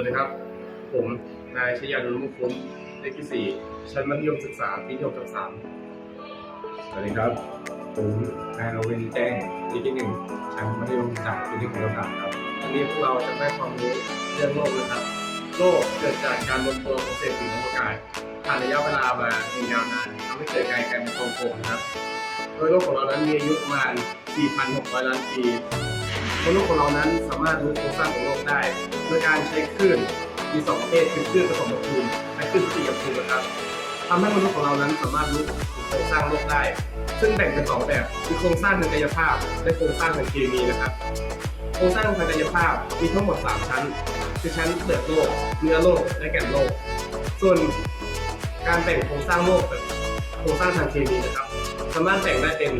วัสดีครับ ผมนายชยานุมุคุ้มเลขที่สี่ชั้นมัธยมศึกษาปีที่หกทับสามสวัสดีครับ ผมนายโรวินแจ้งปีที่หนึ่งชั้นมัธยมศึกษาปีที่หกระดับครับวันนี้พวกเราจะได้ความรู้เรื่องโลกนะครับ โลกเกิดจากการรวมตัวของเศษสิ่งของประกายผ่านระยะเวลามาอย่างยาวนานทำให้เกิดการแกลายเป็นโครงโคมนะครับ โดยโลกของเรานั้นมีอายุประมาณ 4,600 ล้านปี บนโลกของเรานั้นสามารถรู้โครงสร้างของโลกได้โดยการใช้คลื่นมีสองประเภทคือคลื่นผสมกับภูมิและคลื่นสี่กับภูมินะครับทำให้มนุษย์ของเรานั้นสามารถรู้โครงสร้างโลกได้ ซึ่งแบ่งเป็นสองแบบคือโครงสร้างทางกายภาพ และโครงสร้างทางเคมีนะครับโครงสร้างทางกายภาพมีทั้งหมด 3 ชั้น คือชั้นเปลือกโลก เนื้อโลกและแก่นโลก ส่วนการแบ่งโครงสร้างโลกแบบโครงสร้างทางเคมีนะครับ สามารถแบ่งได้เป็น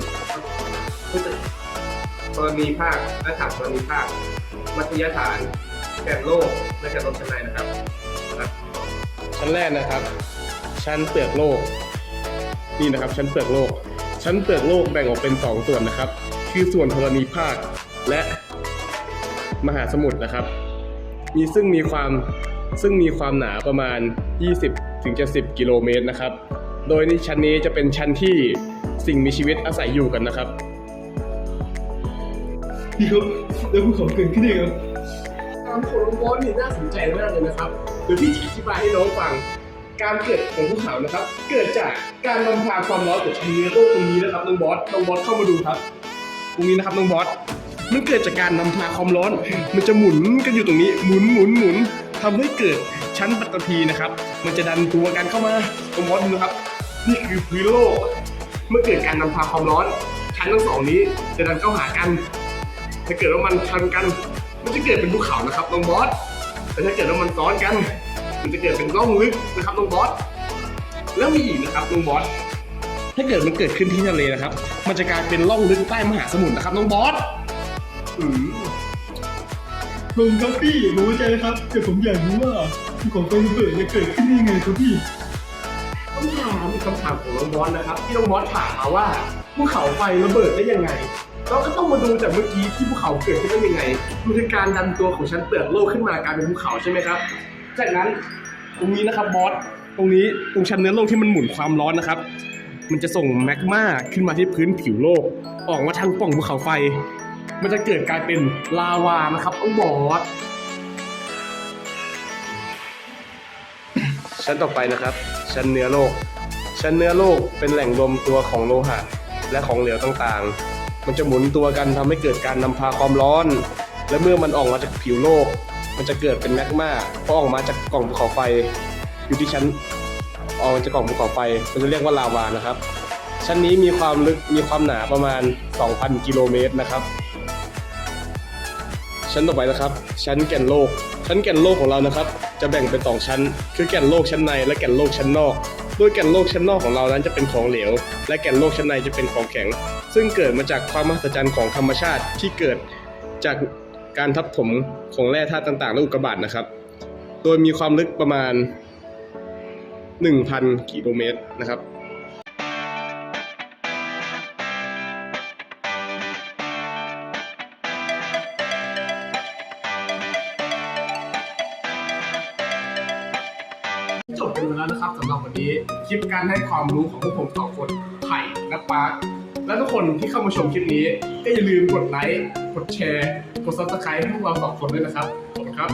กรณีภาคและถามกรณีภาค มัธยฐานแก่นโลกและแก่นโลกชั้นในนะครับ ชั้นแรกนะครับ ชั้นเปลือกโลก นี่นะครับ ชั้นเปลือกโลก ชั้นเปลือกโลกแบ่งออกเป็นสองส่วนนะครับ คือส่วนธรณีภาคและมหาสมุทรนะครับ มีซึ่งมีความซึ่งมีความหนาประมาณ 20ถึงจะ10กิโลเมตรนะครับ โดยในชั้นนี้จะเป็นชั้นที่สิ่งมีชีวิตอาศัยอยู่กันนะครับ พี่ครับแล้วภูเขาเกิดขึ้นได้ไงครับการขุดลงบอสนี่น่าสนใจมากเลยนะครับเดี๋ยวพี่จะอธิบายให้น้องฟัง การเกิดของภูเขานะครับ เกิดจากการนำพาความร้อนจากชั้นเนื้อโลกตรงนี้นะครับน้องบอสน้องบอสเข้ามาดูครับ ตรงนี้นะครับน้องบอสมันเกิดจากการนำพาความร้อน มันจะหมุนกันอยู่ตรงนี้ หมุนหมุนหมุนทำให้เกิดชั้นปัตตภีนะครับ มันจะดันตัวกันเข้ามาน้องบอสดูนะครับ นี่คือพื้นโลก เมื่อเกิดการนำพาความร้อน ชั้นทั้งสองนี้จะดันเข้าหากัน ถ้าเกิดว่ามันทันกัน มันจะเกิดเป็นภูเขานะครับน้องบอส แต่ถ้าเกิดว่ามันซ้อนกัน มันจะเกิดเป็นร่องลึกนะครับน้องบอส แล้วมีอีกนะครับน้องบอส ถ้าเกิดมันเกิดขึ้นที่ทะเลนะครับ มันจะกลายเป็นร่องลึกใต้มหาสมุทรนะครับน้องบอสอืมผมครับพี่รู้ใจครับแต่ผมอยากรู้ว่าภูเขาไฟระเบิดจะเกิดขึ้นได้ยังไงครับพี่คำถามคำถามของน้องบอสนะครับ ที่น้องบอสถามมาว่า ภูเขาไฟระเบิดได้ยังไง เราก็ต้องมาดูจากเมื่อกี้ที่ภูเขาเกิดขึ้นได้ยังไงมันคือการดันตัวของชั้นเปลือกโลกขึ้นมากลายเป็นภูเขาใช่ไหมครับ จากนั้นตรงนี้นะครับบอสตรงนี้ตรงชั้นเนื้อโลกที่มันหมุนความร้อนนะครับ มันจะส่งแมกมาขึ้นมาที่พื้นผิวโลก ออกมาทางปล่องภูเขาไฟ มันจะเกิดกลายเป็นลาวานะครับต้องบอสชั้นต่อไปนะครับ ชั้นเนื้อโลก ชั้นเนื้อโลกเป็นแหล่งรวมตัวของโลหะ และของเหลวต่างๆ มันจะหมุนตัวกันทำให้เกิดการนำพาความร้อน และเมื่อมันออกมาจากผิวโลก มันจะเกิดเป็นแมกมาพอออกมาจากกล่องภูเขาไฟ อยู่ที่ชั้นออกมาจากกล่องภูเขาไฟมันจะเรียกว่าลาวานะครับ ชั้นนี้มีความลึกมีความหนาประมาณ 2,000 กิโลเมตรนะครับ ชั้นต่อไปนะครับ ชั้นแก่นโลก ชั้นแก่นโลกของเรานะครับ จะแบ่งเป็นสองชั้น คือแก่นโลกชั้นในและแก่นโลกชั้นนอก โดยแก่นโลกชั้นนอกของเรานั้นจะเป็นของเหลว และแก่นโลกชั้นในจะเป็นของแข็ง ซึ่งเกิดมาจากความมหัศจรรย์ของธรรมชาติที่เกิดจากการทับถมของแร่ธาตุต่างๆ และอุกกาบาตนะครับ โดยมีความลึกประมาณ 1,000 กิโลเมตรนะครับ จบกันไปแล้วนะครับสำหรับวันนี้คลิปการให้ความรู้ของพวกผมสองคนไผ่และปาร์คและทุกคนที่เข้ามาชมคลิปนี้ ก็อย่าลืมกดไลค์กดแชร์ กดซับสไครต์ให้พวกเราสองคนด้วยนะครับขอบคุณครับ